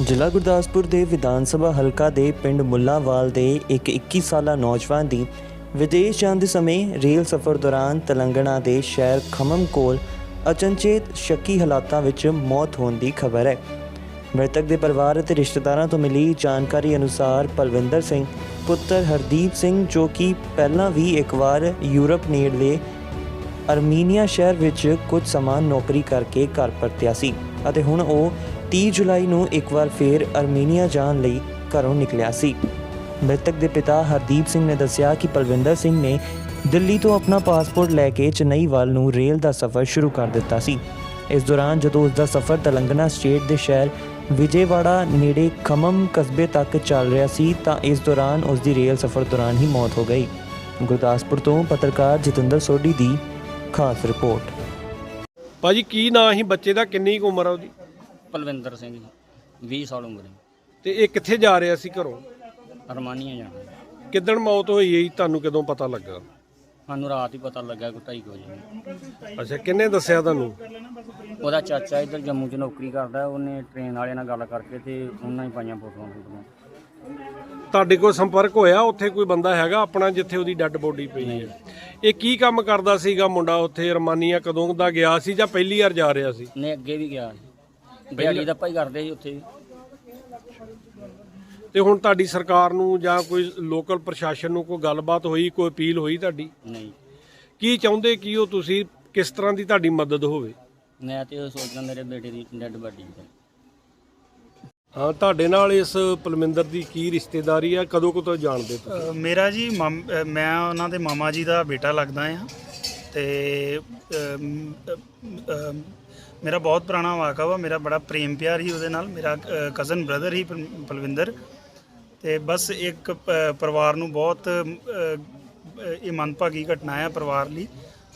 ਜ਼ਿਲ੍ਹਾ ਗੁਰਦਾਸਪੁਰ ਦੇ ਵਿਧਾਨ ਸਭਾ ਹਲਕਾ ਦੇ ਪਿੰਡ ਮੁੱਲਾਵਾਲ ਦੇ ਇੱਕ 21 ਸਾਲਾ ਨੌਜਵਾਨ ਦੀ ਵਿਦੇਸ਼ ਜਾਣ ਦੇ ਸਮੇਂ ਰੇਲ ਸਫ਼ਰ ਦੌਰਾਨ ਤੇਲੰਗਾਨਾ ਦੇ ਸ਼ਹਿਰ ਖਮਮ ਕੋਲ ਅਚਨਚੇਤ ਸ਼ੱਕੀ ਹਾਲਾਤਾਂ ਵਿੱਚ ਮੌਤ ਹੋਣ ਦੀ ਖਬਰ ਹੈ। ਮ੍ਰਿਤਕ ਦੇ ਪਰਿਵਾਰ ਅਤੇ ਰਿਸ਼ਤੇਦਾਰਾਂ ਤੋਂ ਮਿਲੀ ਜਾਣਕਾਰੀ ਅਨੁਸਾਰ ਪਲਵਿੰਦਰ ਸਿੰਘ, ਪੁੱਤਰ ਹਰਦੀਪ ਸਿੰਘ ਜੋ ਕਿ ਪਹਿਲਾਂ ਵੀ ਇੱਕ ਵਾਰ ਯੂਰਪ ਨੇੜਲੇ ਅਰਮੀਨੀਆ ਸ਼ਹਿਰ ਵਿੱਚ ਕੁਝ ਸਮਾਂ ਨੌਕਰੀ ਕਰਕੇ ਘਰ ਪਰਤਿਆ ਸੀ ਅਤੇ ਹੁਣ ਉਹ 30 ਜੁਲਾਈ ਨੂੰ ਇੱਕ ਵਾਰ ਫੇਰ ਅਰਮੀਨੀਆ ਜਾਣ ਲਈ ਘਰੋਂ ਨਿਕਲਿਆ ਸੀ। ਮ੍ਰਿਤਕ ਦੇ ਪਿਤਾ ਹਰਦੀਪ ਸਿੰਘ ਨੇ ਦੱਸਿਆ ਕਿ ਪਲਵਿੰਦਰ ਸਿੰਘ ਨੇ ਦਿੱਲੀ ਤੋਂ ਆਪਣਾ ਪਾਸਪੋਰਟ ਲੈ ਕੇ ਚੇਨਈ ਵੱਲ ਨੂੰ ਰੇਲ ਦਾ ਸਫ਼ਰ ਸ਼ੁਰੂ ਕਰ ਦਿੱਤਾ ਸੀ। ਇਸ ਦੌਰਾਨ ਜਦੋਂ ਉਸ ਦਾ ਸਫ਼ਰ ਤੇਲੰਗਾਨਾ ਸਟੇਟ ਦੇ ਸ਼ਹਿਰ ਵਿਜੇਵਾੜਾ ਨੇੜੇ ਖਮਮ ਕਸਬੇ ਤੱਕ ਚੱਲ ਰਿਹਾ ਸੀ ਤਾਂ ਇਸ ਦੌਰਾਨ ਉਸ ਦੀ ਰੇਲ ਸਫ਼ਰ ਦੌਰਾਨ ਹੀ ਮੌਤ ਹੋ ਗਈ। ਗੁਰਦਾਸਪੁਰ ਤੋਂ ਪੱਤਰਕਾਰ ਜਤਿੰਦਰ ਸੋਢੀ ਦੀ ਖਾਸ ਰਿਪੋਰਟ। ਭਾਜੀ, ਕੀ ਨਾਂ ਸੀ? ਬੱਚੇ ਦਾ ਕਿੰਨੀ ਕੁ ਉਮਰ ਆ ਉਹਦੀ? ਪਲਵਿੰਦਰ ਸਿੰਘ ਜੀ 20 ਸਾਲ ਉਮਰ ਹੈ ਤੇ ਇਹ ਕਿੱਥੇ ਜਾ ਰਿਹਾ ਸੀ ਘਰੋਂ? ਅਰਮਾਨੀਆ ਜਾਣਾ ਕਿੱਦਣ ਮੌਤ ਹੋਈ ਹੈ ਜੀ? ਤੁਹਾਨੂੰ ਕਦੋਂ ਪਤਾ ਲੱਗਾ? ਸਾਨੂੰ ਰਾਤ ਹੀ ਪਤਾ ਲੱਗਾ ਕਿ ਢਾਈ ਕੁ ਵਜੇ ਅੱਛਾ ਕਿੰਨੇ ਦੱਸਿਆ ਤੁਹਾਨੂੰ? ਉਹਦਾ ਚਾਚਾ ਇੱਧਰ ਜੰਮੂ 'ਚ ਨੌਕਰੀ ਕਰਦਾ ਉਹਨੇ ਟ੍ਰੇਨ ਵਾਲਿਆਂ ਨਾਲ ਗੱਲ ਕਰਕੇ ਤੇ ਉਹਨਾਂ ਹੀ ਪਾਈਆਂ ਫੋਟੋਆਂ ਫੋਟੋਆਂ। ਤੁਹਾਡੇ ਕੋਲ ਸੰਪਰਕ ਹੋਇਆ? ਉੱਥੇ ਕੋਈ ਬੰਦਾ ਹੈਗਾ ਆਪਣਾ ਜਿੱਥੇ ਉਹਦੀ ਡੈੱਡ ਬੋਡੀ ਪਈ ਹੈ? ਇਹ ਕੀ ਕੰਮ ਕਰਦਾ ਸੀਗਾ ਮੁੰਡਾ ਉੱਥੇ? ਰਮਾਨੀਆ ਕਦੋਂ ਦਾ ਗਿਆ ਸੀ ਜਾਂ ਪਹਿਲੀ ਵਾਰ ਜਾ ਰਿਹਾ ਸੀ? ਨੇ ਅੱਗੇ ਵੀ ਗਿਆ ਸੀ ਦਿਹਾੜੀ ਦਾ ਭਾਈ ਕਰਦੇ ਸੀ ਉੱਥੇ। ਤੇ ਹੁਣ ਤੁਹਾਡੀ ਸਰਕਾਰ ਨੂੰ ਜਾਂ ਕੋਈ ਲੋਕਲ ਪ੍ਰਸ਼ਾਸਨ ਨੂੰ ਕੋਈ ਗੱਲਬਾਤ ਹੋਈ ਕੋਈ ਅਪੀਲ ਹੋਈ ਤੁਹਾਡੀ? ਨਹੀਂ। ਕੀ ਚਾਹੁੰਦੇ ਕੀ ਉਹ ਤੁਸੀਂ ਕਿਸ ਤਰ੍ਹਾਂ ਦੀ ਤੁਹਾਡੀ ਮਦਦ ਹੋਵੇ? ਮੈਂ ਤੇ ਉਹ ਸੋਚਦਾ ਮੇਰੇ ਬੇਟੇ ਦੀ ਡੈਡ ਬਾਡੀ ਹੈ ਹਾਂ ਤੁਹਾਡੇ ਨਾਲ ਇਸ ਪਲਮਿੰਦਰ ਦੀ ਕੀ ਰਿਸ਼ਤੇਦਾਰੀ ਹੈ ਕਦੋਂ ਕਦੋਂ ਜਾਣਦੇ ਤੁਸੀਂ? ਅ, ਮੇਰਾ ਜੀ ਮਾਮ- ਅ, ਮੈਂ ਉਹਨਾਂ ਦੇ ਮਾਮਾ ਜੀ ਦਾ ਬੇਟਾ ਲੱਗਦਾ ਆ। ਤੇ ਅਮ, ਅ, ਅ, ਮੇਰਾ ਬਹੁਤ ਪੁਰਾਣਾ ਵਾਕਾ ਵਾ ਮੇਰਾ ਬੜਾ ਪ੍ਰੇਮ ਪਿਆਰ ਹੀ ਉਹਦੇ ਨਾਲ ਮੇਰਾ ਕਜ਼ਨ ਬ੍ਰਦਰ ਹੀ ਪਲਵਿੰਦਰ। ਤੇ ਬਸ ਇੱਕ ਪਰਿਵਾਰ ਨੂੰ ਬਹੁਤ ਇਹ ਮੰਦਭਾਗੀ ਘਟਨਾ ਹੈ ਪਰਿਵਾਰ ਲਈ।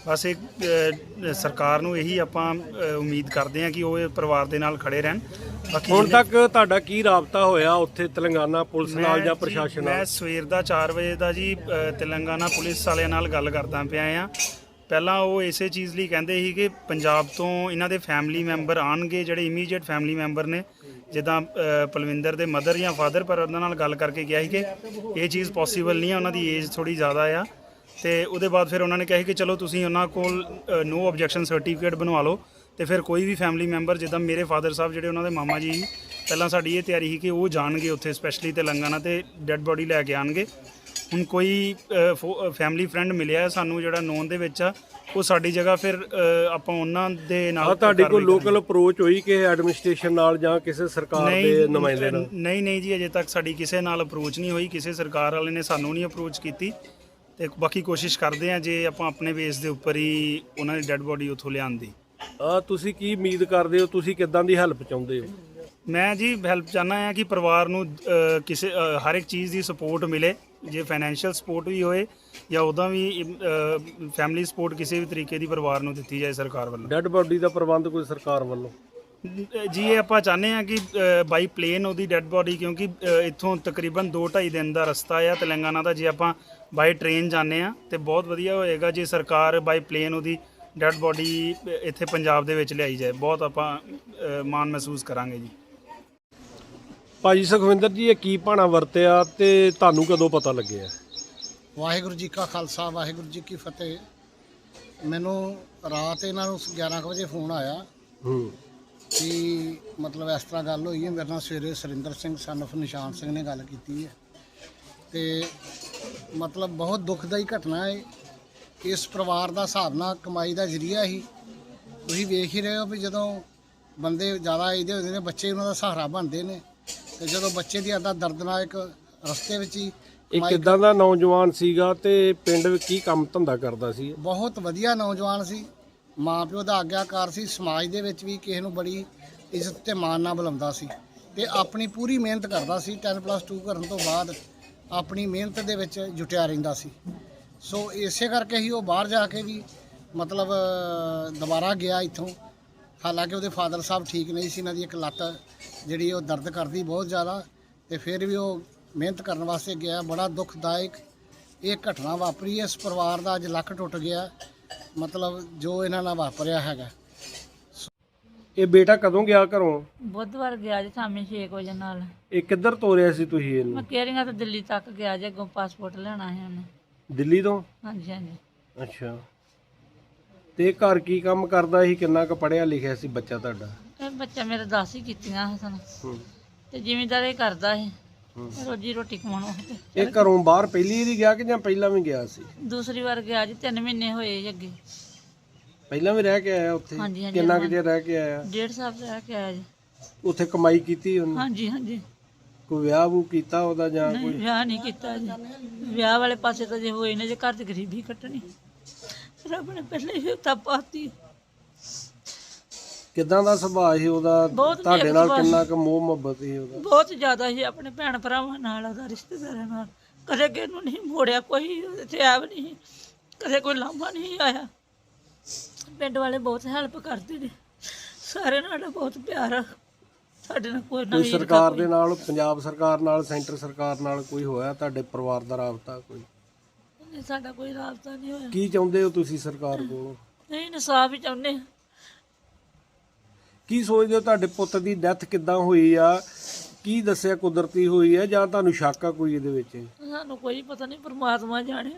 ਬਸ ਇੱਕ ਅ, ਸਰਕਾਰ ਨੂੰ ਇਹੀ ਆਪਾਂ ਉਮੀਦ ਕਰਦੇ ਹਾਂ ਕਿ ਉਹ ਇਹ ਪਰਿਵਾਰ ਦੇ ਨਾਲ ਖੜੇ ਰਹਿਣ। ਬਾਕੀ ਹੁਣ ਤੱਕ ਤੁਹਾਡਾ ਕੀ ਰਾਬਤਾ ਹੋਇਆ ਉੱਥੇ ਤੇਲੰਗਾਨਾ ਪੁਲਿਸ ਨਾਲ ਮੈਂ ਜਾਂ ਪ੍ਰਸ਼ਾਸਨ ਮੈਂ ਨਾਲ ਸਵੇਰ ਦਾ 4 ਵਜੇ ਦਾ ਜੀ ਤੇਲੰਗਾਨਾ ਪੁਲਿਸ ਵਾਲਿਆਂ ਨਾਲ ਗੱਲ ਕਰਦਾ ਪਿਆ ਆ। ਪਹਿਲਾਂ ਉਹ ਇਸੇ ਚੀਜ਼ ਲਈ ਕਹਿੰਦੇ ਸੀ ਕਿ ਪੰਜਾਬ ਤੋਂ ਇਹਨਾਂ ਦੇ ਫੈਮਿਲੀ ਮੈਂਬਰ ਆਣਗੇ ਜਿਹੜੇ ਇਮੀਡੀਏਟ ਫੈਮਿਲੀ ਮੈਂਬਰ ਨੇ, ਜਿੱਦਾਂ ਪਲਵਿੰਦਰ ਦੇ ਮਦਰ ਜਾਂ ਫਾਦਰ ਪਰ ਉਹਨਾਂ ਨਾਲ ਗੱਲ ਕਰਕੇ ਕਿਹਾ ਸੀ ਕਿ ਇਹ ਚੀਜ਼ ਪੋਸੀਬਲ ਨਹੀਂ ਹੈ ਉਹਨਾਂ ਦੀ ਏਜ ਥੋੜੀ ਜ਼ਿਆਦਾ ਆ। ਤੇ ਉਹਦੇ ਬਾਅਦ ਫਿਰ ਉਹਨਾਂ ਨੇ ਕਿਹਾ ਸੀ ਕਿ ਚਲੋ ਤੁਸੀਂ ਉਹਨਾਂ ਕੋਲ ਨੋ ਆਬਜੈਕਸ਼ਨ ਸਰਟੀਫਿਕੇਟ ਬਣਵਾ ਲਓ। ਤੇ ਫਿਰ ਕੋਈ ਵੀ ਫੈਮਿਲੀ ਮੈਂਬਰ ਜਿੱਦਾਂ ਮੇਰੇ ਫਾਦਰ ਸਾਹਿਬ, ਜਿਹੜੇ ਉਹਨਾਂ ਦੇ ਮਾਮਾ ਜੀ ਪਹਿਲਾਂ ਸਾਡੀ ਇਹ ਤਿਆਰੀ ਸੀ ਕਿ ਉਹ ਜਾਣਗੇ ਉੱਥੇ ਸਪੈਸ਼ਲੀ ਤੇਲੰਗਾਨਾ ਤੇ ਡੈੱਡ ਬੋਡੀ ਲੈ ਕੇ ਆਣਗੇ। ਹੁਣ ਕੋਈ ਫੈਮਿਲੀ ਫਰੈਂਡ ਮਿਲਿਆ ਸਾਨੂੰ ਜਿਹੜਾ ਨੋਨ ਦੇ ਵਿੱਚ ਆ ਉਹ ਸਾਡੀ ਜਗ੍ਹਾ ਫਿਰ ਆਪਾਂ ਉਹਨਾਂ ਦੇ ਨਾਲ ਤੁਹਾਡੇ ਕੋਲ ਲੋਕਲ ਅਪਰੋਚ ਹੋਈ ਕਿ ਐਡਮਿਨਿਸਟ੍ਰੇਸ਼ਨ ਨਾਲ ਜਾਂ ਕਿਸੇ ਸਰਕਾਰ ਦੇ ਨੁਮਾਇੰਦੇ ਨਾਲ? ਨਹੀਂ ਨਹੀਂ ਜੀ ਅਜੇ ਤੱਕ ਸਾਡੀ ਕਿਸੇ ਨਾਲ ਅਪਰੋਚ ਨਹੀਂ ਹੋਈ ਕਿਸੇ ਸਰਕਾਰ ਵਾਲੇ ਨੇ ਸਾਨੂੰ ਨਹੀਂ ਅਪਰੋਚ ਕੀਤੀ। ਤੇ ਬਾਕੀ ਕੋਸ਼ਿਸ਼ ਕਰਦੇ ਆ ਜੇ ਆਪਾਂ ਆਪਣੇ ਬੇਸ ਦੇ ਉੱਪਰ ਹੀ ਉਹਨਾਂ ਦੀ ਡੈੱਡ ਬੋਡੀ ਉੱਥੋਂ ਲਿਆਉਣ ਦੀ। ਆ ਤੁਸੀਂ ਕੀ ਉਮੀਦ ਕਰਦੇ ਹੋ? ਤੁਸੀਂ ਕਿੱਦਾਂ ਦੀ ਹੈਲਪ ਚਾਹੁੰਦੇ ਹੋ? ਮੈਂ ਜੀ ਹੈਲਪ ਚਾਹਨਾ ਹਾਂ ਕਿ ਪਰਿਵਾਰ ਨੂੰ ਅ, ਕਿਸੇ ਅ, ਹਰ ਇੱਕ ਚੀਜ਼ ਦੀ ਸਪੋਰਟ ਮਿਲੇ। ਜੇ ਫਾਈਨੈਂਸ਼ੀਅਲ ਸਪੋਰਟ ਵੀ ਹੋਏ ਜਾਂ ਉਹਦਾ ਵੀ ਫੈਮਿਲੀ ਸਪੋਰਟ ਕਿਸੇ ਵੀ ਤਰੀਕੇ ਦੀ ਪਰਿਵਾਰ ਨੂੰ ਦਿੱਤੀ ਜਾਏ ਸਰਕਾਰ ਵੱਲੋਂ। ਡੈੱਡ ਬੋਡੀ ਦਾ ਪ੍ਰਬੰਧ ਕੋਈ ਸਰਕਾਰ ਵੱਲੋਂ? ਜੀ ਇਹ ਆਪਾਂ ਚਾਹੁੰਦੇ ਹਾਂ ਕਿ ਬਾਈ ਪਲੇਨ ਉਹਦੀ ਡੈੱਡ ਬੋਡੀ ਕਿਉਂਕਿ ਅ, ਇੱਥੋਂ ਤਕਰੀਬਨ 2-2.5 ਦਿਨ ਦਾ ਰਸਤਾ ਆ ਤੇਲੰਗਾਨਾ ਦਾ ਜੇ ਆਪਾਂ ਬਾਈ ਟ੍ਰੇਨ ਜਾਂਦੇ ਆ ਤੇ ਬਹੁਤ ਵਧੀਆ ਹੋਏਗਾ ਜੇ ਸਰਕਾਰ ਬਾਈ ਪਲੇਨ ਉਹਦੀ ਡੈੱਡ ਬੋਡੀ ਇੱਥੇ ਪੰਜਾਬ ਦੇ ਵਿੱਚ ਲਿਆਈ ਜਾਏ। ਬਹੁਤ ਆਪਾਂ ਅ, ਮਾਣ ਮਹਿਸੂਸ ਕਰਾਂਗੇ ਜੀ। ਭਾਜੀ ਸੁਖਵਿੰਦਰ ਜੀ ਇਹ ਕੀ ਭਾਣਾ ਵਰਤਿਆ ਤੇ ਤੁਹਾਨੂੰ ਕਦੋਂ ਪਤਾ ਲੱਗਿਆ? ਵਾਹਿਗੁਰੂ ਜੀ ਕਾ ਖਾਲਸਾ ਵਾਹਿਗੁਰੂ ਜੀ ਕੀ ਫਤਿਹ। ਮੈਨੂੰ ਰਾਤ ਇਹਨਾਂ ਨੂੰ 11 ਕੁ ਵਜੇ ਫੋਨ ਆਇਆ ਹੂੰ। ਕਿ ਮਤਲਬ ਇਸ ਤਰ੍ਹਾਂ ਗੱਲ ਹੋਈ ਹੈ ਮੇਰੇ ਨਾਲ ਸਵੇਰੇ ਸੁਰਿੰਦਰ ਸਿੰਘ ਸਨ of ਨਿਸ਼ਾਨ ਸਿੰਘ ਨੇ ਗੱਲ ਕੀਤੀ ਹੈ। ਤੇ ਮਤਲਬ ਬਹੁਤ ਦੁਖਦਾਈ ਘਟਨਾ ਹੈ। ਇਸ ਪਰਿਵਾਰ ਦਾ ਹਿਸਾਬ ਨਾਲ ਕਮਾਈ ਦਾ ਜ਼ਰੀਆ ਹੀ ਤੁਸੀਂ ਵੇਖ ਹੀ ਰਹੇ ਹੋ ਵੀ ਜਦੋਂ ਬੰਦੇ ਜ਼ਿਆਦਾ ਇਹਦੇ ਹੁੰਦੇ ਨੇ ਬੱਚੇ ਉਹਨਾਂ ਦਾ ਸਹਾਰਾ ਬਣਦੇ ਨੇ। ਤੇ ਜਦੋਂ ਬੱਚੇ ਦੀ ਆਦਾ ਦਰਦਨਾਕ ਰਸਤੇ ਵਿੱਚ ਹੀ ਇਹ ਕਮਾਈ ਕਿੱਦਾਂ ਦਾ ਨੌਜਵਾਨ ਸੀਗਾ ਤੇ ਪਿੰਡ ਵਿੱਚ ਕੀ ਕੰਮ ਧੰਦਾ ਕਰਦਾ ਸੀ? ਬਹੁਤ ਵਧੀਆ ਨੌਜਵਾਨ ਸੀ। ਮਾਂ ਪਿਓ ਦਾ ਆਗਿਆਕਾਰ ਸੀ। ਸਮਾਜ ਦੇ ਵਿੱਚ ਵੀ ਕਿਸੇ ਨੂੰ ਬੜੀ ਇੱਜ਼ਤ ਤੇ ਮਾਣ ਨਾਲ ਬੁਲਾਉਂਦਾ ਸੀ ਤੇ ਆਪਣੀ ਪੂਰੀ ਮਿਹਨਤ ਕਰਦਾ ਸੀ। 10+2 ਕਰਨ ਤੋਂ ਬਾਅਦ ਆਪਣੀ ਮਿਹਨਤ ਦੇ ਵਿੱਚ ਜੁਟਿਆ ਰਹਿੰਦਾ ਸੀ। ਸੋ ਇਸੇ ਕਰਕੇ ਹੀ ਉਹ ਬਾਹਰ ਜਾ ਕੇ ਵੀ ਮਤਲਬ ਅ, ਦੁਬਾਰਾ ਗਿਆ ਇੱਥੋਂ। ਹਾਲਾਂਕਿ ਉਹਦੇ ਫਾਦਰ ਸਾਹਿਬ ਠੀਕ ਨਹੀਂ ਸੀ ਇਹਨਾਂ ਦੀ ਇੱਕ ਲੱਤ ਜਿਹੜੀ ਉਹ ਦਰਦ ਕਰਦੀ ਬਹੁਤ ਜ਼ਿਆਦਾ ਤੇ ਫਿਰ ਵੀ ਉਹ ਮਿਹਨਤ ਕਰਨ ਵਾਸਤੇ ਗਿਆ ਬੜਾ ਦੁਖਦਾਇਕ ਇਹ ਘਟਨਾ ਵਾਪਰੀ। ਹੈ। ਇਸ ਪਰਿਵਾਰ ਦਾ ਅੱਜ ਲੱਕ ਟੁੱਟ ਗਿਆ ਮਤਲਬ ਜੋ ਇਹਨਾਂ ਨਾਲ ਵਾਪਰਿਆ ਹੈਗਾ। ਇਹ ਬੇਟਾ ਕਦੋਂ ਗਿਆ ਘਰੋਂ? ਬੁੱਧਵਾਰ ਗਿਆ ਜੀ ਸ਼ਾਮੀ 6 ਵਜੇ ਨਾਲ। ਇਹ ਕਿੱਧਰ ਤੋਰਿਆ ਸੀ ਤੁਸੀਂ ਮੈਂ ਇਹਨੂੰ ਕੇਰੀਆਂ ਤੋਂ ਦਿੱਲੀ ਤੱਕ ਗਿਆ ਜੇ ਅੱਗੋਂ ਪਾਸਪੋਰਟ ਲੈਣਾ ਸੀ ਉਹਨੇ। ਦਿੱਲੀ ਤੋਂ? ਹਾਂਜੀ ਹਾਂਜੀ। ਅੱਛਾ। ਤੇ ਘਰ ਕੀ ਕੰਮ ਕਰਦਾ ਸੀ? ਕਿੰਨਾ ਕੁ ਪੜਿਆ ਲਿਖਿਆ ਸੀ ਬੱਚਾ ਤੁਹਾਡਾ? ਇਹ ਬੱਚਾ ਮੇਰੇ ਦਸ ਹੀ ਕੀਤੀਆਂ ਸੀ ਸਨ। ਹੂੰ। ਤੇ ਜ਼ਿਮੀਂਦਾਰੀ ਕਰਦਾ ਸੀ। ਹੂੰ। ਰੋਜੀ ਰੋਟੀ ਕਮਾਉਣ ਵਾਸਤੇ। ਇਹ ਘਰੋਂ ਬਾਹਰ ਪਹਿਲੀ ਵਾਰੀ ਗਿਆ ਕਿ ਜਾਂ ਪਹਿਲਾਂ ਵੀ ਗਿਆ ਸੀ? ਦੂਸਰੀ ਵਾਰ ਗਿਆ ਜੀ 3 ਮਹੀਨੇ ਹੋਏ ਜੀ ਅੱਗੇ। ਪਹਿਲਾਂ ਵੀ ਰਹਿ ਕੇ ਆਇਆ ਉੱਥੇ? ਹਾਂਜੀ, ਹਾਂਜੀ, ਕਿੰਨਾ ਕੁ ਚਿਰ ਰਹਿ ਕੇ ਆਇਆ? ਡੇਢ ਸਾਲ ਰਹਿ ਕੇ ਆਇਆ ਜੀ। ਉੱਥੇ ਕਮਾਈ ਕੀਤੀ ਉਹਨੇ? ਹਾਂਜੀ ਹਾਂਜੀ। ਕੋਈ ਵਿਆਹ ਵੂ ਕੀਤਾ ਉਹਦਾ ਜਾਂ ਨਹੀਂ ਕੋਈ? ਵਿਆਹ ਨਹੀਂ ਕੀਤਾ ਜੀ। ਵਿਆਹ ਵਾਲੇ ਪਾਸੇ ਤਾਂ ਜੇ ਹੋਏ ਨੇ ਜੇ ਘਰ 'ਚ ਗਰੀਬੀ ਕੱਟਣੀ। ਰੱਬ ਨੇ ਪਹਿਲੇ ਹੀ ਤਾਂ ਪਾਤੀ। ਕਿਦਾਂ ਦਾ ਸੁਭਾਅ ਸੀ ਉਹਦਾ? ਬਹੁਤ ਤੁਹਾਡੇ ਨਾਲ ਸੁਭਾਅ ਕਿੰਨਾ ਕੁ ਮੋਹ ਮੁਹੱਬਤ ਸੀ ਉਹਦਾ? ਬਹੁਤ ਜ਼ਿਆਦਾ ਹੀ ਆਪਣੇ ਭੈਣ ਭਰਾਵਾਂ ਨਾਲ ਉਹਦਾ ਰਿਸ਼ਤੇਦਾਰਾਂ ਨਾਲ। ਕਦੇ ਕਿਸੇ ਨੂੰ ਨਹੀਂ ਮੋੜਿਆ ਕੋਈ ਇੱਥੇ ਆਵ ਨਹੀਂ। ਕਦੇ ਕੋਈ ਲਾਂਭਾ ਨਹੀਂ ਆਇਆ। ਪਿੰਡ ਵਾਲੇ ਬਹੁਤ ਹੈਲਪ ਕਰਦੇ ਨੇ। ਸਾਰੇ ਨਾਲ ਬਹੁਤ ਪਿਆਰ ਆ। ਸਾਡੇ ਨਾਲ ਕੋਈ ਨਾ ਕੋਈ ਸਰਕਾਰ ਦੇ ਨਾਲ ਪੰਜਾਬ ਸਰਕਾਰ ਨਾਲ ਸੈਂਟਰ ਸਰਕਾਰ ਨਾਲ ਕੋਈ ਹੋਇਆ? ਤੁਹਾਡੇ ਪਰਿਵਾਰ ਦਾ ਰਾਬਤਾ ਕੋਈ? ਸਾਡਾ ਕੋਈ ਰਾਬਤਾ ਨਹੀਂ ਹੋਇਆ। ਕੀ ਚਾਹੁੰਦੇ ਹੋ ਤੁਸੀਂ ਸਰਕਾਰ ਕੋਲੋਂ? ਨਹੀਂ ਇਨਸਾਫ ਹੀ ਚਾਹੁੰਦੇ ਹਾਂ। ਕੀ ਸੋਚਦੇ ਹੋ ਤੁਹਾਡੇ ਪੁੱਤ ਦੀ ਡੈਥ ਕਿੱਦਾਂ ਹੋਈ ਆ? ਕੀ ਦੱਸਿਆ ਕੁਦਰਤੀ ਹੋਈ ਹੈ ਜਾਂ ਤੁਹਾਨੂੰ ਸ਼ੱਕ ਆ ਕੋਈ ਇਹਦੇ ਵਿੱਚ? ਸਾਨੂੰ ਕੋਈ ਪਤਾ ਨਹੀਂ ਪਰਮਾਤਮਾ ਜਾਣੇ।